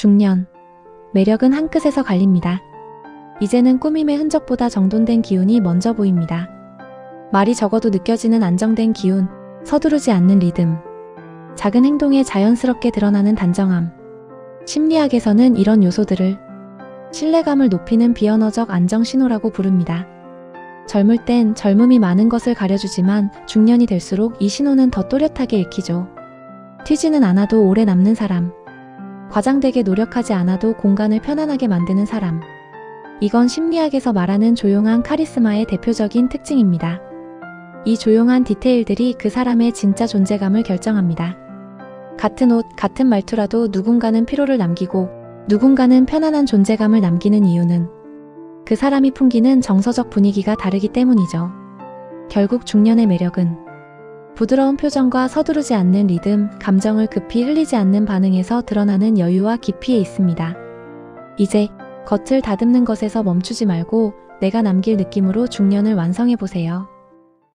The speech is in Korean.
중년. 매력은 한 끗에서 갈립니다. 이제는 꾸밈의 흔적보다 정돈된 기운이 먼저 보입니다. 말이 적어도 느껴지는 안정된 기운, 서두르지 않는 리듬. 작은 행동에 자연스럽게 드러나는 단정함. 심리학에서는 이런 요소들을 신뢰감을 높이는 비언어적 안정 신호라고 부릅니다. 젊을 땐 젊음이 많은 것을 가려주지만 중년이 될수록 이 신호는 더 또렷하게 읽히죠. 튀지는 않아도 오래 남는 사람. 과장되게 노력하지 않아도 공간을 편안하게 만드는 사람. 이건 심리학에서 말하는 조용한 카리스마의 대표적인 특징입니다. 이 조용한 디테일들이 그 사람의 진짜 존재감을 결정합니다. 같은 옷, 같은 말투라도 누군가는 피로를 남기고 누군가는 편안한 존재감을 남기는 이유는 그 사람이 풍기는 정서적 분위기가 다르기 때문이죠. 결국 중년의 매력은 부드러운 표정과 서두르지 않는 리듬, 감정을 급히 흘리지 않는 반응에서 드러나는 여유와 깊이에 있습니다. 이제 겉을 다듬는 것에서 멈추지 말고 내가 남길 느낌으로 중년을 완성해 보세요.